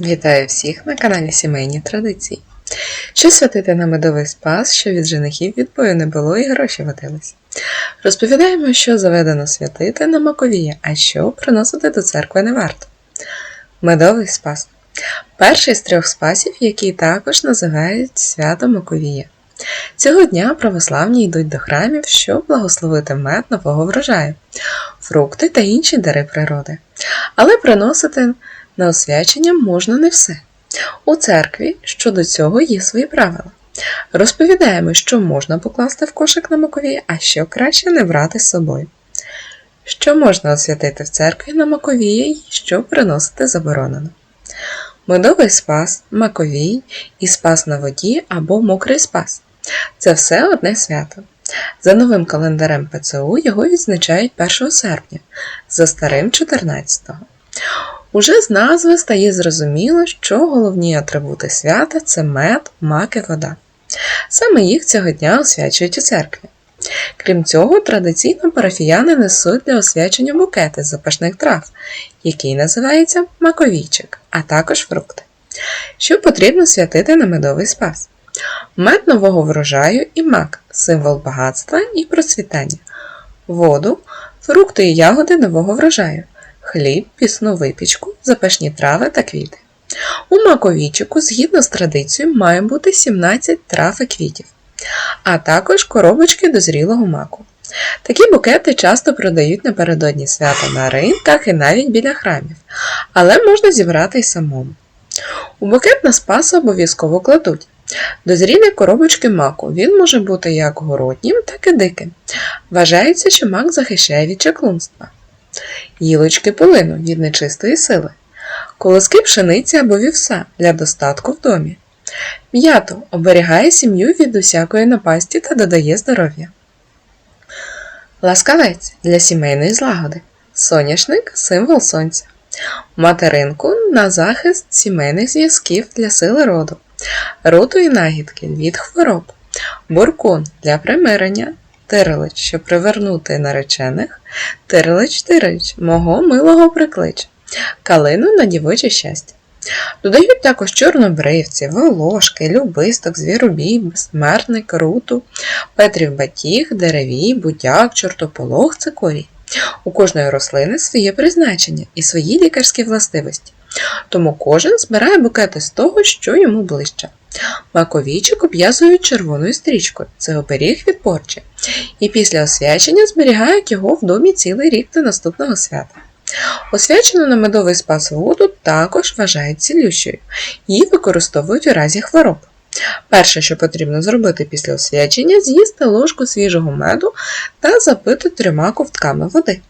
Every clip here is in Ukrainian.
Вітаю всіх на каналі Сімейні Традиції. Що святити на медовий спас, що від женихів відбою не було і гроші водились. Розповідаємо, що заведено святити на Маковія, а що приносити до церкви не варто. Медовий спас перший з трьох спасів, який також називають свято Маковія. Цього дня православні йдуть до храмів, щоб благословити мед нового врожаю, фрукти та інші дари природи. Але приносити на освячення можна не все. У церкві щодо цього є свої правила. Розповідаємо, що можна покласти в кошик на макові, а що краще не брати з собою. Що можна освятити в церкві на маковії і що приносити заборонено. Медовий спас, маковій і спас на воді або мокрий спас. Це все одне свято. За новим календарем ПЦУ його відзначають 1 серпня, за старим 14-го. Уже з назви стає зрозуміло, що головні атрибути свята це мед, мак і вода. Саме їх цього дня освячують у церкві. Крім цього, традиційно парафіяни несуть для освячення букети з запашних трав, який називається маковійчик, а також фрукти. Що потрібно святити на медовий спас? Мед нового врожаю і мак символ багатства і процвітання, воду, фрукти і ягоди нового врожаю хліб, пісну випічку, запашні трави та квіти. У маковійчику, згідно з традицією, має бути 17 трав і квітів, а також коробочки дозрілого маку. Такі букети часто продають напередодні свята на ринках і навіть біля храмів, але можна зібрати й самому. У букет на спасу обов'язково кладуть. Дозрілі коробочки маку він може бути як городнім, так і диким. Вважається, що мак захищає від чаклунства гілочки полину від нечистої сили, колоски пшениці або вівса для достатку в домі. М'ято оберігає сім'ю від усякої напасті та додає здоров'я. Ласкавець для сімейної злагоди. Соняшник символ сонця. Материнку на захист сімейних зв'язків для сили роду. Руту і нагідки від хвороб. Буркун для примирення. Тирилич, щоб привернути наречених, Тирилич, Тирилич, мого милого приклич, калину на дівоче щастя. Додають також чорнобривці, волошки, любисток, звіробій, безсмертник, руту, петрів батіг, деревій, будяк, чортополох, цикорій. У кожної рослини своє призначення і свої лікарські властивості, тому кожен збирає букети з того, що йому ближче. Маковійчик обв'язують червоною стрічкою, це оберіг від порчі, і після освячення зберігають його в домі цілий рік до наступного свята. Освячену на медовий спас воду також вважають цілющою, її використовують у разі хвороб. Перше, що потрібно зробити після освячення, з'їсти ложку свіжого меду та запити трьома ковтками води.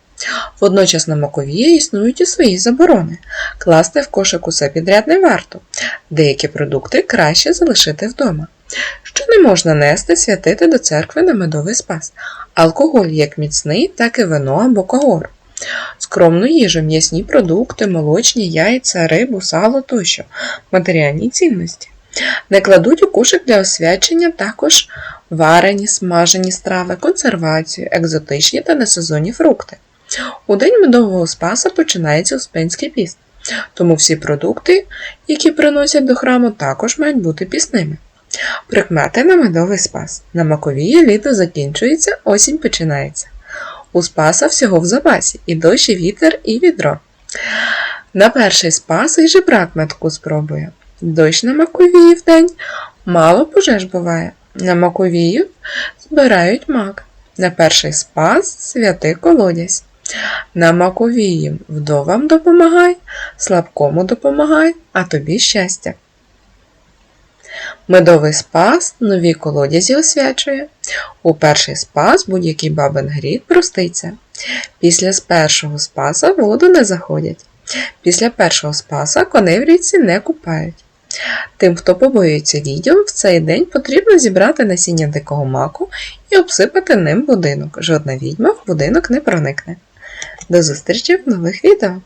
Водночас на маковії існують і свої заборони. Класти в кошик усе підряд не варто. Деякі продукти краще залишити вдома. Що не можна нести святити до церкви на медовий спас, алкоголь як міцний, так і вино або когор. Скромну їжу, м'ясні продукти, молочні яйця, рибу, сало тощо, матеріальні цінності. Не кладуть у кошик для освячення також варені, смажені страви, консервацію, екзотичні та несезонні фрукти. У день медового спаса починається Успенський піст, тому всі продукти, які приносять до храму, також мають бути пісними. Прикмети на медовий спас. На маковії літо закінчується, осінь починається. У спаса всього в запасі і дощ, і вітер, і відро. На перший спас і жебрак метку спробує. Дощ на маковії в день мало пожеж буває. На маковію збирають мак. На перший спас святий колодязь. На маковії вдовам допомагай, слабкому допомагай, а тобі щастя. Медовий спас нові колодязі освячує. У перший спас будь-який бабин гріх проститься. Після першого спаса воду не заходять. Після першого спаса коней в річці не купають. Тим, хто побоюється відьом, в цей день потрібно зібрати насіння дикого маку і обсипати ним будинок. Жодна відьма в будинок не проникне. До зустрічі в нових відео!